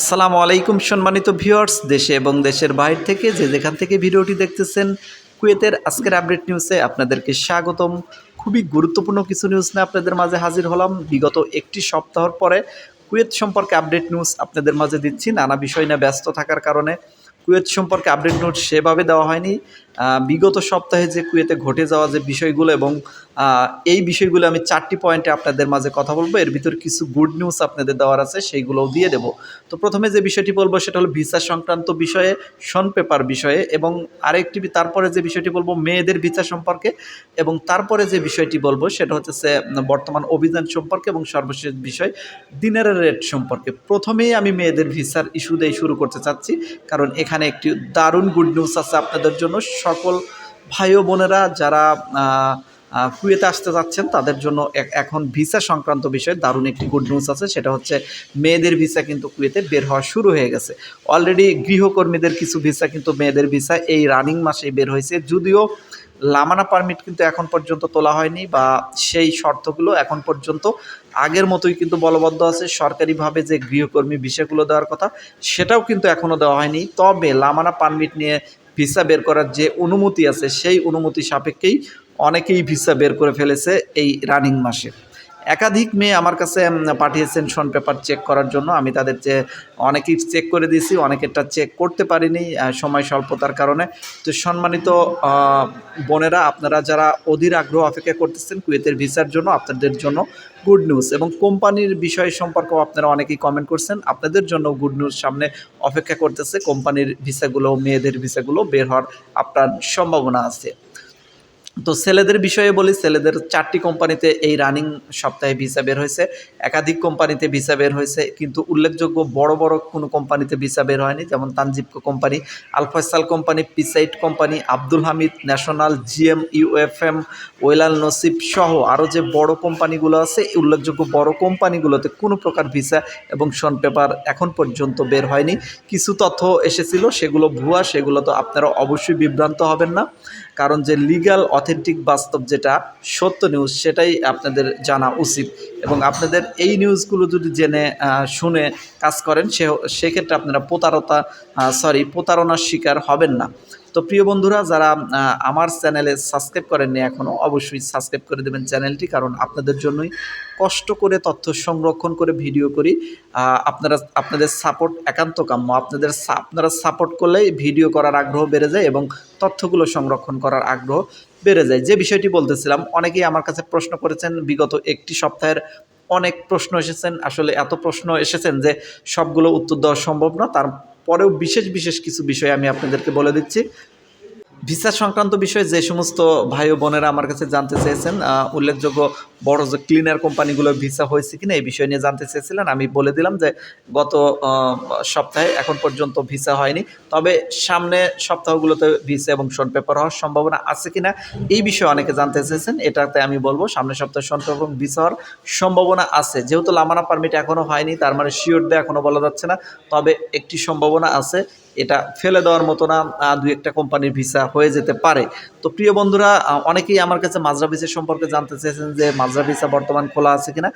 আসসালামু আলাইকুম, সম্মানিত ভিউয়ার্স, দেশে এবং দেশের বাইরে থেকে যে যেখান থেকে ভিডিওটি দেখতেছেন, কুয়েতের আজকের আপডেট নিউজে আপনাদেরকে স্বাগতম। খুবই গুরুত্বপূর্ণ কিছু নিউজ নিয়ে আপনাদের মাঝে হাজির হলাম। বিগত একটি সপ্তাহর পরে কুয়েত সম্পর্কে আপডেট নিউজ আপনাদের মাঝে দিচ্ছি। নানা বিষয় নিয়ে ব্যস্ত থাকার কারণে কুয়েত সম্পর্কে আপডেট নোট সেভাবে দেওয়া হয়নি। বিগত সপ্তাহে যে কুয়েতে ঘটে যাওয়া যে বিষয়গুলো এবং এই বিষয়গুলো আমি চারটি পয়েন্টে আপনাদের মাঝে কথা বলব। এর ভিতর কিছু গুড নিউজ আপনাদের দেওয়ার আছে, সেইগুলোও দিয়ে দেবো। তো প্রথমে যে বিষয়টি বলব, সেটা হলো ভিসা সংক্রান্ত বিষয়ে শন পেপার বিষয়ে এবং আরেকটি তারপরে যে বিষয়টি বলব, মেয়েদের ভিসা সম্পর্কে এবং তারপরে যে বিষয়টি বলব, সেটা হচ্ছে বর্তমান অভিযান সম্পর্কে এবং সর্বশেষ বিষয় দিনের রেট সম্পর্কে। প্রথমেই আমি মেয়েদের ভিসার ইস্যু দিয়ে শুরু করতে চাচ্ছি, কারণ এখানে একটি দারুণ গুড নিউজ আছে আপনাদের জন্য। সকল ভাই বোনেরা যারা কুয়েতে আসতে যাচ্ছেন, তাদের জন্য এখন ভিসা সংক্রান্ত বিষয়ে দারুণ একটি গুড নিউজ আছে, সেটা হচ্ছে মেয়েদের ভিসা কিন্তু কুয়েতে বের হওয়া শুরু হয়ে গেছে। অলরেডি গৃহকর্মীদের কিছু ভিসা কিন্তু মেয়েদের ভিসা, এই রানিং মাসেই বের হয়েছে, যদিও লামানা পারমিট কিন্তু এখন পর্যন্ত তোলা হয়নি বা সেই শর্তগুলো এখন পর্যন্ত আগের মতোই কিন্তু বলবদ্ধ আছে, সরকারিভাবে যে গৃহকর্মী ভিসাগুলো দেওয়ার কথা, সেটাও কিন্তু এখনও দেওয়া হয়নি। তবে লামানা পারমিট নিয়ে ভিসা বের করার যে অনুমতি আছে, সেই অনুমতি সাপেক্ষেই অনেকেই ভিসা বের করে ফেলেছে এই রানিং মাসে। একাধিক মেয়ে আমার কাছে পাঠিয়েছেন শন পেপার চেক করার জন্য। আমি তাদের যে অনেকেই চেক করে দিয়েছি, অনেকেরটা চেক করতে পারিনি সময় স্বল্পতার কারণে। তো সম্মানিত বোনেরা, আপনারা যারা অধীর আগ্রহ অপেক্ষা করতেছেন কুয়েতের ভিসার জন্য, আপনাদের জন্য গুড নিউজ। এবং কোম্পানির বিষয় সম্পর্কেও আপনারা অনেকেই কমেন্ট করছেন। আপনাদের জন্য গুড নিউজ সামনে অপেক্ষা করতেছে। কোম্পানির ভিসাগুলো, মেয়েদের ভিসাগুলো বের হওয়ার আপনার সম্ভাবনা আছে। তো ছেলেদের বিষয়ে বলি, ছেলেদের চারটি কোম্পানিতে এই রানিং সপ্তাহে ভিসা বের হয়েছে। একাধিক কোম্পানিতে ভিসা বের হয়েছে, কিন্তু উল্লেখযোগ্য বড় বড় কোনো কোম্পানিতে ভিসা বের হয়নি, যেমন তানজিবকো কোম্পানি আলফাসাল company পিসাইট company, Abdul Hamid national GM UFM ওয়েলাল নসিব সহ আরও যে বড় কোম্পানিগুলো আছে উল্লেখযোগ্য বড় কোম্পানিগুলোতে কোনো প্রকার ভিসা এবং শন পেপার এখন পর্যন্ত বের হয়নি। কিছু তথ্য এসেছিল, সেগুলো ভুয়া, সেগুলো তো আপনারা অবশ্যই বিভ্রান্ত হবেন না। কারণ যে লিগাল অথেন্টিক বাস্তব যেটা সত্য নিউজ সেটাই আপনাদের জানা উচিত। এবং আপনাদের এই নিউজগুলো যদি জেনে শুনে কাজ করেন, সে, সেক্ষেত্রে আপনারা প্রতারতা সরি প্রতারণার শিকার হবেন না। তো প্রিয় বন্ধুরা, যারা আমার চ্যানেলে সাবস্ক্রাইব করেননি এখনও অবশ্যই সাবস্ক্রাইব করে দেবেন চ্যানেলটি, কারণ আপনাদের জন্যই কষ্ট করে তথ্য সংরক্ষণ করে ভিডিও করি। আপনারা, আপনাদের সাপোর্ট একান্ত কাম্য। আপনাদের আপনারা সাপোর্ট করলেই ভিডিও করার আগ্রহ বেড়ে যায় এবং তথ্যগুলো সংরক্ষণ করার আগ্রহ বেড়ে যায়। যে বিষয়টি বলতেছিলাম, অনেকেই আমার কাছে প্রশ্ন করেছেন, বিগত একটি সপ্তাহের অনেক প্রশ্ন এসেছেন। আসলে এত প্রশ্ন এসেছেন যে সবগুলো উত্তর দেওয়া সম্ভব না। তারপরেও বিশেষ বিশেষ কিছু বিষয় আমি আপনাদেরকে বলে দিচ্ছি। ভিসা সংক্রান্ত বিষয়ে যে সমস্ত ভাই ও বোনেরা আমার কাছে জানতে চেয়েছেন উল্লেখযোগ্য বড় যে ক্লিনার কোম্পানিগুলোর ভিসা হয়েছে কিনা, এই বিষয় নিয়ে জানতে চেয়েছিলেন। আমি বলে দিলাম যে, গত সপ্তাহে এখন পর্যন্ত ভিসা হয়নি। তবে সামনে সপ্তাহগুলোতে ভিসা এবং শন পেপার হওয়ার সম্ভাবনা আছে কিনা, এই বিষয়ে অনেকে জানতে চেয়েছেন। এটাতে আমি বলব, সামনের সপ্তাহে শন পেপার এবং ভিসা হওয়ার সম্ভাবনা আছে। যেহেতু লামানা পারমিট এখনও হয়নি, তার মানে শিওর দিয়ে এখনও বলা যাচ্ছে না। তবে একটি সম্ভাবনা আছে, এটা ফেলে দেওয়ার মতো না দুই একটা কোম্পানির ভিসা হয়ে যেতে পারে। তো প্রিয় বন্ধুরা অনেকেই আমার কাছে মাজরা ভিসা সম্পর্কে জানতে চেয়েছেন যে, মাজরা ভিসা বর্তমান খোলা আছে কিনা?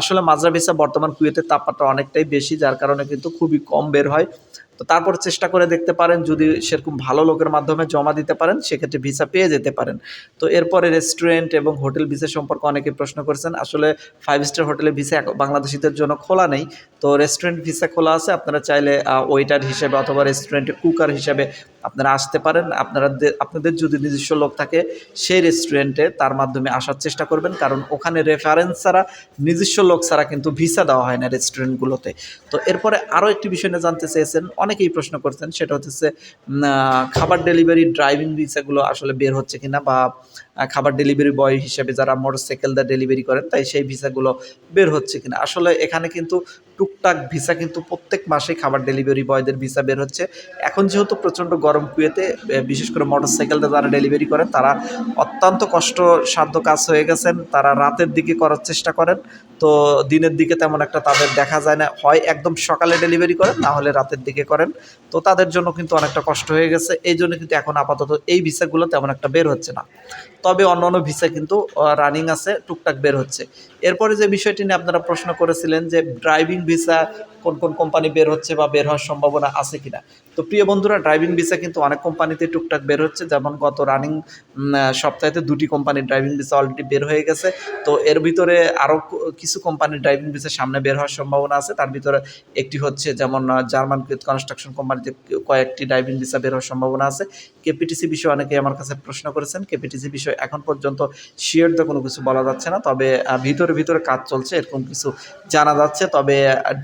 আসলে মাজরা ভিসা বর্তমান কুয়েতের তাপমাত্রা অনেকটাই বেশি, যার কারণে কিন্তু খুবই কম বের হয়। তো তারপর চেষ্টা করে দেখতে পারেন, যদি সেরকম ভালো লোকের মাধ্যমে জমা দিতে পারেন, সেক্ষেত্রে ভিসা পেয়ে যেতে পারেন। তো এরপরে রেস্টুরেন্ট এবং হোটেল ভিসা সম্পর্কে অনেকে প্রশ্ন করছেন, আসলে ফাইভ স্টার হোটেলে ভিসা বাংলাদেশিদের জন্য খোলা নেই। তো রেস্টুরেন্ট ভিসা খোলা আছে, আপনারা চাইলে ওয়েটার হিসেবে অথবা রেস্টুরেন্টে কুকার হিসেবে আপনারা আসতে পারেন। আপনারা আপনাদের যদি নিজস্ব লোক থাকে, সেই রেস্টুরেন্টে তার মাধ্যমে আসার চেষ্টা করবেন, কারণ ওখানে রেফারেন্স ছাড়া, নিজস্ব লোক ছাড়া কিন্তু ভিসা দেওয়া হয় না রেস্টুরেন্টগুলোতে তো এরপরে আরও একটি বিষয় নিয়ে জানতে চেয়েছেন অনেকেই প্রশ্ন করছেন সেটা হচ্ছে খাবার ডেলিভারি ড্রাইভিং ভিসাগুলো আসলে বের হচ্ছে কিনা বা খাবার ডেলিভারি বয় হিসেবে যারা মোটরসাইকেল দা ডেলিভারি করেন, তাই সেই ভিসাগুলো বের হচ্ছে কিনা? আসলে এখানে কিন্তু টুকটাক ভিসা কিন্তু প্রত্যেক মাসেই খাবার ডেলিভারি বয়দের ভিসা বের হচ্ছে। এখন যেহেতু প্রচণ্ড গরম কুয়েতে বিশেষ করে মোটরসাইকেলটা যারা ডেলিভারি করেন, তারা অত্যন্ত কষ্ট সাধ্য কাজ হয়ে গেছেন। তারা রাতের দিকে করার চেষ্টা করেন। তো দিনের দিকে তেমন একটা তাদের দেখা যায় না। হয় একদম সকালে ডেলিভারি করেন, না হলে রাতের দিকে করেন। তো তাদের জন্য কিন্তু অনেকটা কষ্ট হয়ে গেছে। এই জন্য কিন্তু এখন আপাতত এই ভিসাগুলো তেমন একটা বের হচ্ছে না। তবে অন্য অন্য ভিসা কিন্তু রানিং আছে, টুকটাক বের হচ্ছে। এরপরে যে বিষয়টি নিয়ে আপনারা প্রশ্ন করেছিলেন যে ড্রাইভিং ভিসা কোন কোন কোম্পানি বের হচ্ছে বা বের হওয়ার সম্ভাবনা আছে কিনা। তো প্রিয় বন্ধুরা ড্রাইভিং ভিসা কিন্তু অনেক কোম্পানিতে টুকটাক বের হচ্ছে। যেমন গত রানিং সপ্তাহেতে দুটি কোম্পানির ড্রাইভিং ভিসা অলরেডি বের হয়ে গেছে। তো এর ভিতরে আরও কিছু কোম্পানির ড্রাইভিং ভিসা সামনে বের হওয়ার সম্ভাবনা আছে। তার ভিতরে একটি হচ্ছে যেমন জার্মান কনস্ট্রাকশন কোম্পানিতে কয়েকটি ড্রাইভিং ভিসা বের হওয়ার সম্ভাবনা আছে। কেপিটিসি বিষয়ে অনেকেই আমার কাছে প্রশ্ন করেছেন। কেপিটিসি বিষয়ে এখন পর্যন্ত শিওর তো কোনো কিছু বলা যাচ্ছে না। তবে ভিতরে ভিতরে কাজ চলছে এরকম কিছু জানা যাচ্ছে। তবে আহ,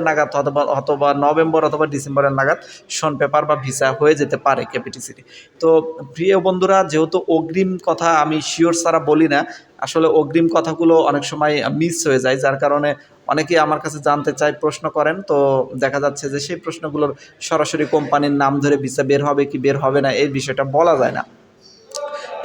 ডিসেম্বরের নাগাদ অথবা অথবা নভেম্বর অথবা ডিসেম্বরের নাগাদ শন পেপার বা ভিসা হয়ে যেতে পারে কেপিটিসিটি তো। প্রিয় বন্ধুরা, যেহেতু অগ্রিম কথা আমি শিওর ছাড়া বলি না, আসলে অগ্রিম কথাগুলো অনেক সময় মিস হয়ে যায়, যার কারণে অনেকেই আমার কাছে জানতে চায়, প্রশ্ন করেন। তো দেখা যাচ্ছে যে সেই প্রশ্নগুলোর সরাসরি কোম্পানির নাম ধরে ভিসা বের হবে কি বের হবে না, এই বিষয়টা বলা যায় না।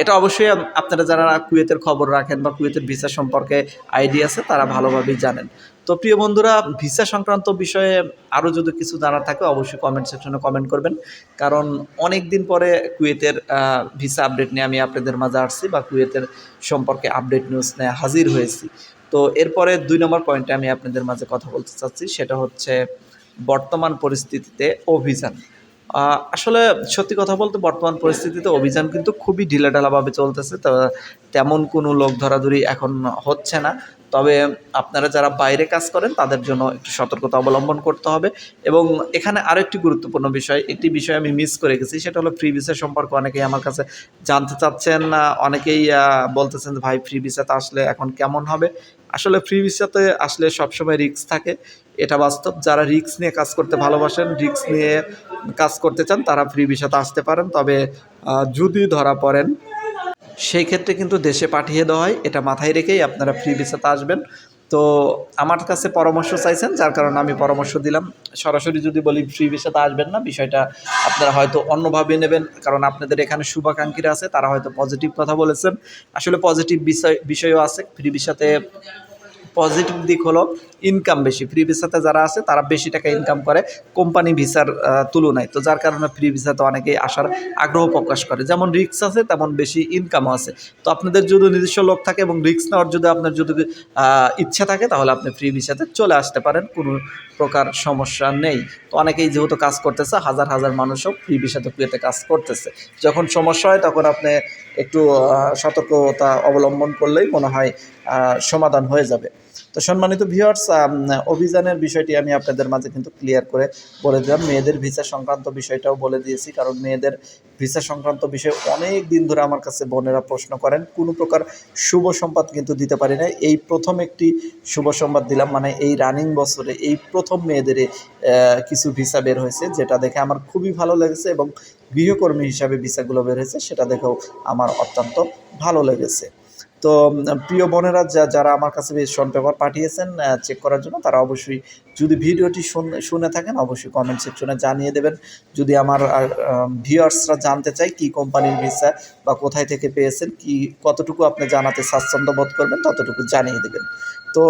এটা অবশ্যই আপনারা যারা কুয়েতের খবর রাখেন বা কুয়েতের ভিসা সম্পর্কে আইডিয়া আছে, তারা ভালোভাবেই জানেন। তো প্রিয় বন্ধুরা, ভিসা সংক্রান্ত বিষয়ে আরও যদি কিছু জানার থাকে, অবশ্যই কমেন্ট সেকশনে কমেন্ট করবেন। কারণ অনেক দিন পরে কুয়েতের ভিসা আপডেট নিয়ে আমি আপনাদের মাঝে আসছি বা কুয়েতের সম্পর্কে আপডেট নিউজ নিয়ে হাজির হয়েছি। তো এরপরে দুই নম্বর পয়েন্টে আমি আপনাদের মাঝে কথা বলতে চাচ্ছি, সেটা হচ্ছে বর্তমান পরিস্থিতিতে অভিযান। আসলে সত্যি কথা বলতে বর্তমান পরিস্থিতিতে অভিযান কিন্তু খুবই ঢিলাঢালাভাবে চলতেছে, তো তেমন কোনো লোক ধরাধরি এখন হচ্ছে না। তবে আপনারা যারা বাইরে কাজ করেন, তাদের জন্য একটু সতর্কতা অবলম্বন করতে হবে। এবং এখানে আরও একটি গুরুত্বপূর্ণ বিষয়, একটি বিষয় আমি মিস করে গেছি, সেটা হলো ফ্রি ভিসা সম্পর্কে অনেকেই আমার কাছে জানতে চাচ্ছেন অনেকেই বলতেছেন ভাই ফ্রি ভিসাতে আসলে এখন কেমন হবে? আসলে ফ্রি ভিসাতে আসলে সবসময় রিস্ক থাকে। এটা বাস্তব। যারা রিক্স নিয়ে কাজ করতে ভালোবাসেন রিস্ক নিয়ে কাজ করতে চান, তারা ফ্রি ভিসাতে আসতে পারেন। তবে যদি ধরা পড়েন সেই ক্ষেত্রে কিন্তু দেশে পাঠিয়ে দেওয়া হয়। এটা মাথায় রেখেই আপনারা ফ্রি ভিসাতে আসবেন। তো আমার কাছে পরামর্শ চাইছেন, যার কারণে আমি পরামর্শ দিলাম। সরাসরি যদি বলি ফ্রি ভিসাতে আসবেন না, বিষয়টা আপনারা হয়তো অন্যভাবে নেবেন। কারণ আপনাদের এখানে শুভাকাঙ্ক্ষীরা আছে, তারা হয়তো পজিটিভ কথা বলেছেন। আসলে পজিটিভ বিষয় বিষয়ও আছে। ফ্রি ভিসাতে পজিটিভ দিক হলো ইনকাম বেশি। ফ্রি ভিসাতে যারা আছে, তারা বেশি টাকা ইনকাম করে কোম্পানি ভিসার তুলনায়। তো যার কারণে ফ্রি ভিসাতে অনেকেই আসার আগ্রহ প্রকাশ করে। যেমন রিক্স আছে, তেমন বেশি ইনকামও আছে। তো আপনাদের যদি নিজস্ব লোক থাকে এবং রিক্স নেওয়ার যদি আপনার যদি ইচ্ছা থাকে, তাহলে আপনি ফ্রি ভিসাতে চলে আসতে পারেন। কোনো প্রকার সমস্যা নেই। তো অনেকেই যেহেতু কাজ করতেছে, হাজার হাজার মানুষও ফ্রি ভিসাতে কুয়েতে কাজ করতেছে। যখন সমস্যা হয়, তখন আপনি একটু সতর্কতা অবলম্বন করলেই মনে হয় সমাধান হয়ে যাবে। তো সম্মানিত ভিউয়ার্স অভিযানের বিষয়টি আমি আপনাদের মাঝে কিন্তু ক্লিয়ার করে, বলে দিলাম। মেয়েদের ভিসা সংক্রান্ত বিষয়টাও বলে দিয়েছি, কারণ মেয়েদের ভিসা সংক্রান্ত বিষয়ে অনেক দিন ধরে আমার কাছে বোনেরা প্রশ্ন করেন। কোনো প্রকার শুভ সংবাদ কিন্তু দিতে পারি না এই প্রথম একটি শুভ সংবাদ দিলাম মানে এই রানিং বছরে এই প্রথম মেয়েদের কিছু ভিসা বের হয়েছে, যেটা দেখে আমার খুবই ভালো লেগেছে এবং গৃহকর্মী হিসাবে ভিসাগুলো বের হয়েছে, সেটা দেখেও আমার অত্যন্ত ভালো লেগেছে। তো প্রিয় বোনেরা, যা, যারা আমার কাছে শন পেপার পাঠিয়েছেন চেক করার জন্য, তারা অবশ্যই যদি ভিডিওটি শুন- থাকেন, অবশ্যই কমেন্ট সেকশনে জানিয়ে দেবেন। যদি আমার ভিউয়ার্সরা জানতে চায় কি কোম্পানির ভিসা বা কোথায় থেকে পেয়েছেন, কি, কতটুকু আপনি জানাতে স্বাচ্ছন্দ্য বোধ করবেন, ততটুকু জানিয়ে দেবেন। তো,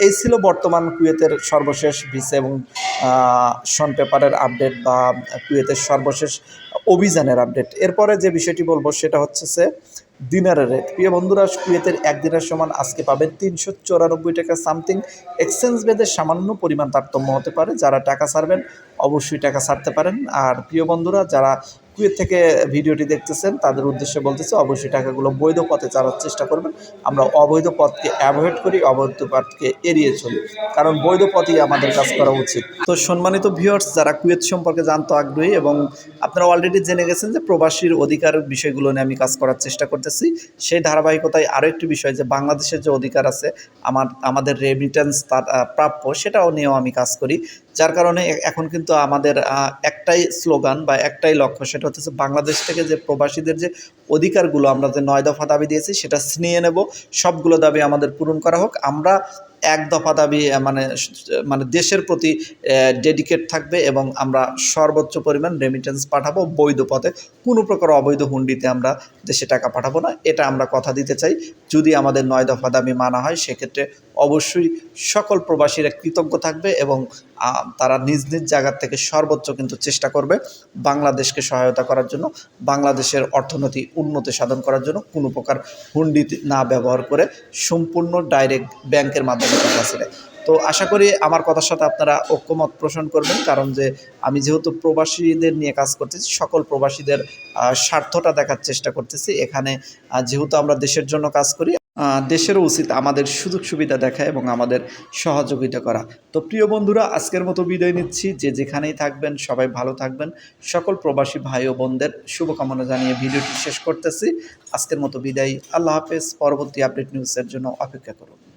এই ছিল বর্তমান কুয়েতের সর্বশেষ ভিসা এবং শন পেপারের আপডেট বা কুয়েতের সর্বশেষ অভিযানের আপডেট এরপরে যে বিষয়টি বলব, সেটা হচ্ছে দিনারের রেট। প্রিয় বন্ধুরা কুয়েতের এক দিনের সমান আজকে পাবেন তিনশো চৌরানব্বই টাকা সামথিং। এক্সচেঞ্জ বেদের সামান্য পরিমাণ তারতম্য হতে পারে। যারা টাকা ছাড়বেন, অবশ্যই টাকা ছাড়তে পারেন। আর প্রিয় বন্ধুরা, যারা কুয়েত থেকে ভিডিওটি দেখতেছেন, তাদের উদ্দেশ্যে বলতেছে অবশ্যই টাকাগুলো বৈধ পথে চালার চেষ্টা করবেন। আমরা অবৈধ পথকে অ্যাভয়েড করি, অবৈধ পথকে এড়িয়ে চলি। কারণ বৈধ পথেই আমাদের কাজ করা উচিত। তো সম্মানিত ভিউয়ার্স যারা কুয়েত সম্পর্কে জানতে আগ্রহী এবং আপনারা অলরেডি জেনে গেছেন যে প্রবাসীর অধিকার বিষয়গুলো নিয়ে আমি কাজ করার চেষ্টা করতেছি, সেই ধারাবাহিকতায় আরও একটি বিষয় যে বাংলাদেশের যে অধিকার আছে, আমার, আমাদের রেমিটেন্স তার প্রাপ্য, সেটাও নিয়েও আমি কাজ করি। যার কারণে এখন কিন্তু আমাদের একটাই স্লোগান বা একটাই লক্ষ্য, সেটা হচ্ছে বাংলাদেশ থেকে যে প্রবাসীদের যে অধিকারগুলো আমরা যে নয় দফা দাবি দিয়েছি, সেটা ছিনিয়ে নেব। সবগুলো দাবি আমাদের পূরণ করা হোক। আমরা এক দফা দাবি মানে মানে দেশের প্রতি ডেডিকেট থাকবে এবং আমরা সর্বোচ্চ পরিমাণ রেমিটেন্স পাঠাবো। বৈধ পথে, কোনো প্রকার অবৈধ হুন্ডিতে আমরা দেশে টাকা পাঠাবো না। এটা আমরা কথা দিতে চাই। যদি আমাদের নয় দফা দাবি মানা হয়, সেক্ষেত্রে অবশ্যই সকল প্রবাসীরা কৃতজ্ঞ থাকবে এবং তারা নিজ নিজ জায়গার থেকে সর্বোচ্চ কিন্তু চেষ্টা করবে বাংলাদেশকে সহায়তা করার জন্য। বাংলাদেশের অর্থনীতি উন্নতি সাধন করার জন্য কোনো প্রকার হুন্ডি না ব্যবহার করে সম্পূর্ণ ডাইরেক্ট ব্যাংকের মাধ্যমে টাকা ছেড়ে তো আশা করি আমার কথার সাথে আপনারা ঐক্যমত পোষণ করবেন, কারণ যে আমি যেহেতু প্রবাসীদের নিয়ে কাজ করতেছি, সকল প্রবাসীদের স্বার্থটা দেখার চেষ্টা করতেছি। এখানে যেহেতু আমরা দেশের জন্য কাজ করি দেশেরও উচিত আমাদের সুযোগ সুবিধা দেখা এবং আমাদের সহযোগিতা করা। তো প্রিয় বন্ধুরা, আজকের মতো বিদায় নিচ্ছি। যে যেখানেই থাকবেন, সবাই ভালো থাকবেন। সকল প্রবাসী ভাই ও বোনদের শুভকামনা জানিয়ে ভিডিওটি শেষ করতেছি। আজকের মতো বিদায়। আল্লাহ হাফেজ। পরবর্তী আপডেট নিউজের জন্য অপেক্ষা করুন।